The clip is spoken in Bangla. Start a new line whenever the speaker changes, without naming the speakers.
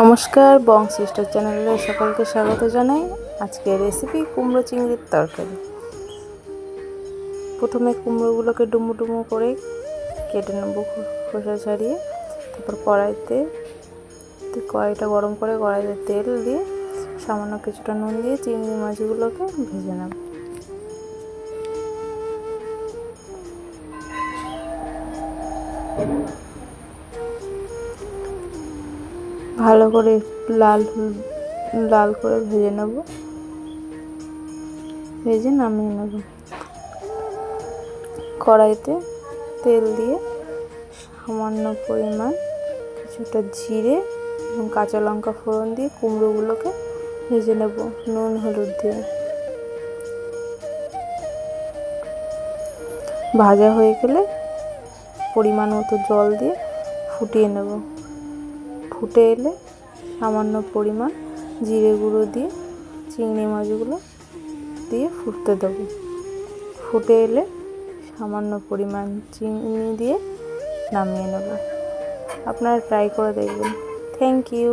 নমস্কার, বং সিস্টার চ্যানেলে সকলকে স্বাগত জানাই। আজকে রেসিপি কুমড়ো চিংড়ির তরকারি। প্রথমে কুমড়োগুলোকে ডুমু ডুমু করে কেটে নেব খোসা ছাড়িয়ে। তারপর কড়াইতে কড়াইটা গরম করে কড়াইতে তেল দিয়ে সামান্য কিছুটা নুন দিয়ে চিংড়ি মাছগুলোকে ভেজে নেব। ভালো করে লাল লাল করে ভেজে নেব। ভেজে নামিয়ে নেব। কড়াইতে তেল দিয়ে সামান্য পরিমাণ কিছুটা জিরে এবং কাঁচা লঙ্কা ফোড়ন দিয়ে কুমড়োগুলোকে ভেজে নেব নুন, হলুদ দিয়ে। ভাজা হয়ে গেলে পরিমাণ মতো জল দিয়ে ফুটিয়ে নেব। ফুটে এলে সামান্য পরিমাণ জিরে গুঁড়ো দিয়ে চিংড়ি মাছগুলো দিয়ে ফুটতে দেবো। ফুটে এলে সামান্য পরিমাণ চিংড়ি দিয়ে নামিয়ে নেব। আপনারা ট্রাই করে দেখবেন। Thank you